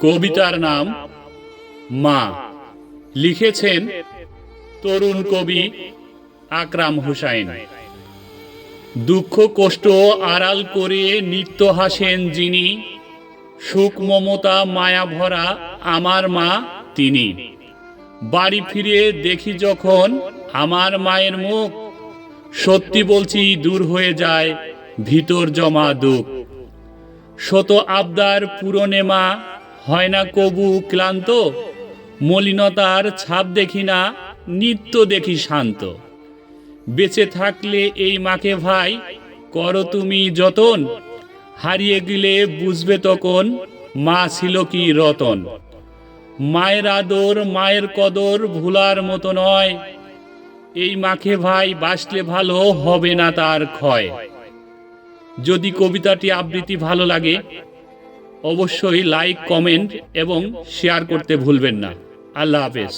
কবিতার নাম মা। লিখেছেন তরুণ কবি আকরাম হুসাইন। দুঃখ, কষ্ট আড়াল করে নিত্য হাসেন যিনি, সুখ, মমতা, মায়া ভরা আমার মা তিনি। বাড়ি ফিরে দেখি যখন আমার মায়ের মুখ সত্যি বলছি দূর হয়ে যায়, ভিতর জমা দুঃখ। শত আবদার পূরণে মা হয় না কবু ক্লান্ত? মলিনতার ছাপ দেখি না, নিত্য দেখি শান্ত। বেঁচে থাকলে এই মাকে ভাই, করো তুমি যতন। হারিয়ে গেলে বুঝবে তখন, মা ছিল কি রতন। মায়ের আদর, মায়ের কদর ভুলার মতো নয়। এই মাকে ভাই বাসলে ভালো হবে না তার ক্ষয়। যদি কবিতাটি আবৃত্তি ভালো লাগে অবশ্যই লাইক কমেন্ট এবং শেয়ার করতে ভুলবেন না। আল্লাহ হাফেজ।